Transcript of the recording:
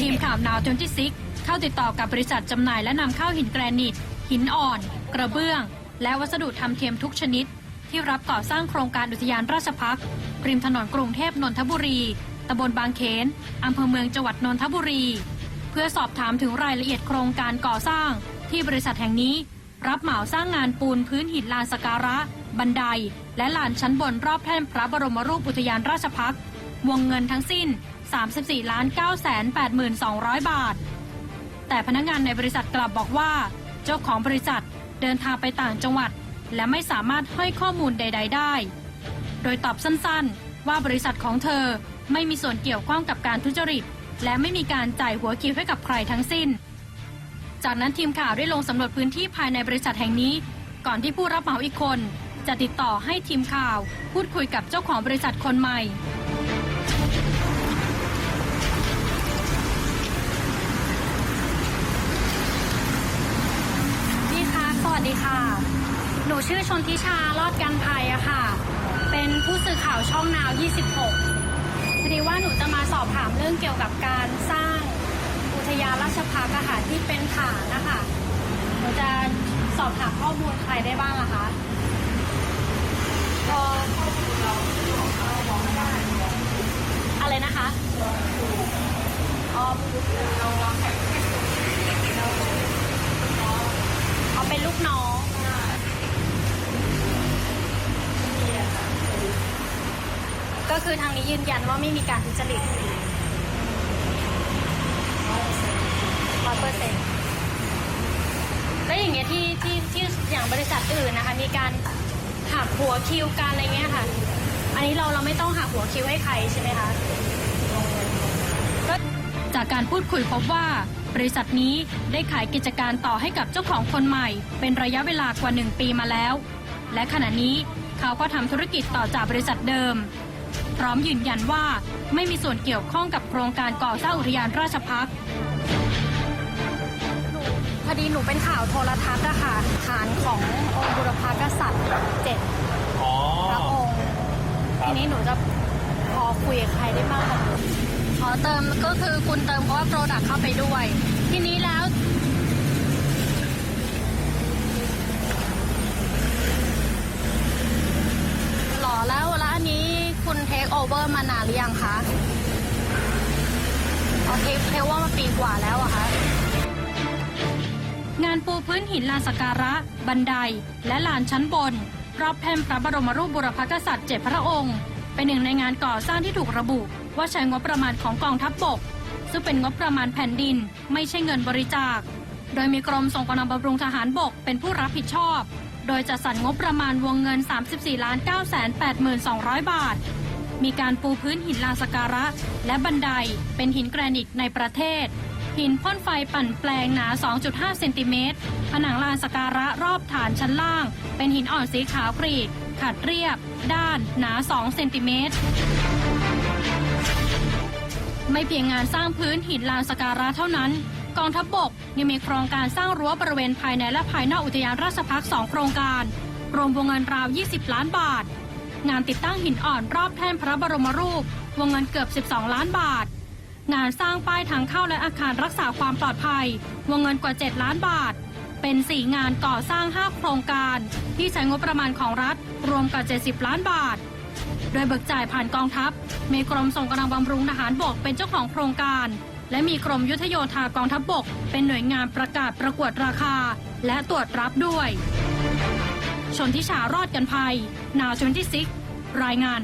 ทีมข่าวจนที่ซิกเข้าติดต่อกับบริษัทจำหน่ายและนำเข้าหินแกรนิต หินอ่อน กระเบื้อง และวัสดุทำเทียมทุกชนิด ที่รับก่อสร้างโครงการอุทยานราชพักษ์ริมถนนกรุงเทพนนทบุรีตำบลบางเขนอำเภอเมืองจังหวัดนนทบุรี เพื่อสอบถามถึงรายละเอียดโครงการก่อสร้าง ที่บริษัทแห่งนี้ รับเหมาสร้างงานปูนพื้นหินลานสการะ บันได และลานชั้นบนรอบแท่นพระบรมรูปอุทยานราชพักษ์วงเงินทั้งสิ้น 34ล้าน9แสน82,000 บาท แต่พนักงานในบริษัทกลับบอกว่า เจ้าของบริษัทเดินทางไปต่างจังหวัด และไม่สามารถให้ข้อมูลใด ๆ ได้ โดยตอบสั้นๆ ว่าบริษัทของเธอไม่มีส่วนเกี่ยวข้องกับการทุจริต และไม่มีการจ่ายหัวคิวให้กับใครทั้งสิ้น จากนั้นทีมข่าวได้ลงสำรวจพื้นที่ภายในบริษัทแห่งนี้ ก่อนที่ผู้รับเหมาอีกคน จะติดต่อให้ทีมข่าว พูดคุยกับเจ้าของบริษัทคนใหม่ ดีค่ะ หนูชื่อชนทิชา รอดกันภัยอะค่ะ เป็นผู้สื่อข่าวช่องนาว 26พอดีว่าหนูจะมาสอบถามเรื่องเกี่ยวกับการสร้างอุทยานราชพักษ์อะค่ะที่เป็นฐานนะคะหนูจะสอบถามข้อมูลใครได้บ้างอะคะก็ข้อมูลเราบอกไม่ได้อะไรนะคะอ๋อ คือทางนี้ยืนยันว่าไม่มีการทุจริตร้อยเปอร์เซ็นต์แล้วอย่างเงี้ยที่ที่ที่อย่างบริษัทอื่นนะคะ มีการหักหัวคิวการอะไรเงี้ยค่ะ อันนี้เราเราไม่ต้องหักหัวคิวให้ใครใช่ไหมคะจากการพูดคุยพบว่า บริษัทนี้ได้ขายกิจการต่อให้กับเจ้าของคนใหม่ เป็นระยะเวลากว่า 1 ปีมาแล้ว และขณะนี้เขาก็ทำธุรกิจต่อจากบริษัทเดิม พร้อมยืนยันว่าไม่มีส่วนเกี่ยวข้องกับโครงการก่อสร้างอุทยานราชพักษ์พอดีหนูเป็นข่าวโทรทัศน์อะค่ะฐานขององค์บุรพากษัตริย์เจ็ดอ๋อ พระองค์ครับ ทีนี้หนูจะพอคุยกับใครได้บ้างคะอ๋อเติมก็คือคุณเติมเพราะว่าโปรดักต์เข้าไปด้วย ทีนี้แล้ว หรอแล้วแล้วอันนี้คุณ เทคโอเวอร์มานานหรือยังคะอ๋อเคเทคว่ามาปีกว่าแล้วอะคะงานปูพื้นหินลานสการะ บันได และลานชั้นบนรอบแท่นพระบรมรูปบุรพกษัตริย์เจ็ดพระองค์ เป็นหนึ่งในงานก่อสร้างที่ถูกระบุ ว่าใช้งบประมาณของกองทัพบบก ซึ่งเป็นงบประมาณแผ่นดิน ไม่ใช่เงินบริจาค โดยมีกรมส่งกำลังบำรุงทหารบกเป็นผู้รับผิดชอบ โดยจัดสรรงบประมาณวงเงิน 34ล้าน9แสน82,000 บาท มีการปูพื้นหินลานสการะ และบันไดเป็นหินแกรนิตในประเทศ หินพ่นไฟปั่นแปลงหนา 2.5 เซนติเมตร ผนังลานสการะรอบฐานชั้นล่าง เป็นหินอ่อนสีขาวกรีดขัดเรียบ ด้าน หนา 2 เซนติเมตรไม่เพียงงานสร้างพื้นหินลานสการะเท่านั้น กองทัพบบกยังมีโครงการสร้างรั้วบริเวณภายในและภายนอกอุทยานราชพักษ์2โครงการ รวมวงเงินราว 20 ล้านบาท งานติดตั้งหินอ่อนรอบแท่นพระบรมรูป วงเงินเกือบ 12 ล้านบาท งานสร้างป้ายทางเข้าและอาคารรักษาความปลอดภัย วงเงินกว่า 7 ล้านบาท เป็น 4 งานก่อสร้าง 5 โครงการ ที่ใช้งบประมาณของรัฐ รวมกว่า 70 ล้านบาท โดยเบิกจ่ายผ่านกองทัพ มีกรมส่งกำลังบำรุงทหารบกเป็นเจ้าของโครงการ และมีกรมยุทธโยธากองทัพบก เป็นหน่วยงานประกาศประกวดราคา และตรวจรับด้วย ชนทิชารอดกันภัยนาวชนที่ซิกรายงาน